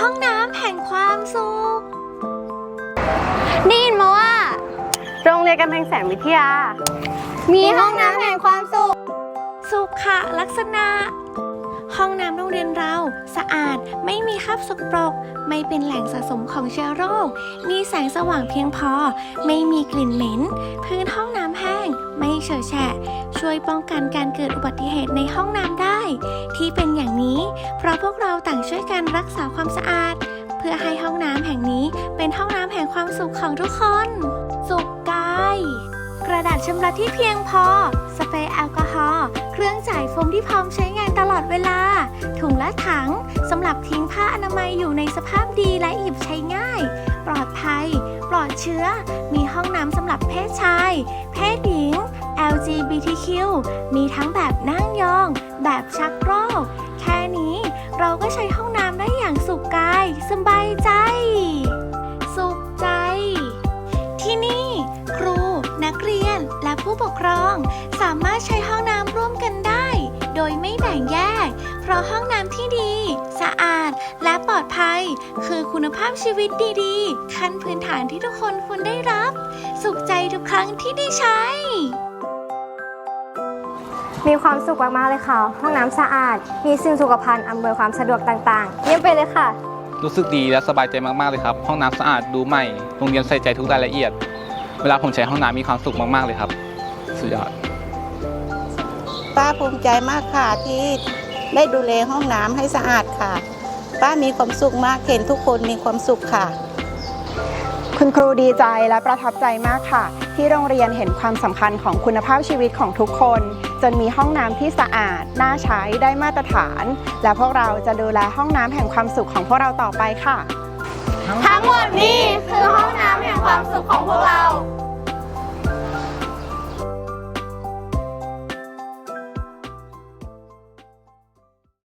ห้องน้ำแห่งความสุขได้ยินมาว่า โรงเรียนกำแพงแสนวิทยา มีห้องน้ำแห่งความสุข สุขลักษณะ ห้องน้ำโรงเรียนเราสะอาดไม่มีคราบสกปรก ไม่เป็นแหล่งสะสมของเชื้อโรค มีแสงสว่างเพียงพอ ไม่มีกลิ่นเหม็น พื้นห้องน้ำแห้ง ไม่เฉอะแฉะ ช่วยป้องกันการเกิดอุบัติเหตุในห้องน้ำได้ ที่เป็นอย่างนี้เพวกเราต่างช่วยกันรักษาความสะอาด เพื่อให้ห้องน้ำแห่งนี้เป็นห้องน้ำแห่งความสุขของทุกคน สุขกาย กระดาษชำระที่เพียงพอ สเปรย์แอลกอฮอล์เครื่องจ่ายโฟมที่พร้อมใช้งานตลอดเวลา ถุงและถังสำหรับทิ้งผ้าอนามัยอยู่ในสภาพดีและหยิบใช้ง่าย ปลอดภัย ปลอดเชื้อ มีห้องน้ำสำหรับเพศชาย เพศหญิง LGBTQ มีทั้งแบบนั่งยอง แบบชักโครก เราก็ใช้ห้องน้ำได้อย่างสุขกาย สบายใจ สุขใจ ที่นี่ ครู นักเรียนและผู้ปกครอง สามารถใช้ห้องน้ำร่วมกันได้ โดยไม่แบ่งแยก เพราะห้องน้ำที่ดี สะอาดและปลอดภัย คือคุณภาพชีวิตดีๆ ขั้นพื้นฐานที่ทุกคนควรได้รับ สุขใจทุกครั้งที่ได้ใช้ มีความสุขมากๆเลยค่ะ ห้องน้ำสะอาด มีสิ่งสุขภัณฑ์อำนวยความสะดวกต่างๆ เยี่ยมไปเลยค่ะ รู้สึกดีและสบายใจมากๆเลยครับ ห้องน้ำสะอาดดูใหม่ โรงเรียนใส่ใจทุกรายละเอียด เวลาผมใช้ห้องน้ำมีความสุขมากๆเลยครับ สุดยอด ป้าภูมิใจมากค่ะที่ได้ดูแลห้องน้ำให้สะอาดค่ะ ป้ามีความสุขมากเห็นทุกคนมีความสุขค่ะ คุณครูดีใจและประทับใจมากค่ะ ที่โรงเรียนเห็นความสำคัญของคุณภาพชีวิตของทุกคน จนมีห้องน้ำที่สะอาด น่าใช้ได้มาตรฐาน และพวกเราจะดูแลห้องน้ำแห่งความสุขของพวกเราต่อไปค่ะ ทั้งหมดนี้คือห้องน้ำแห่งความสุขของพวกเรา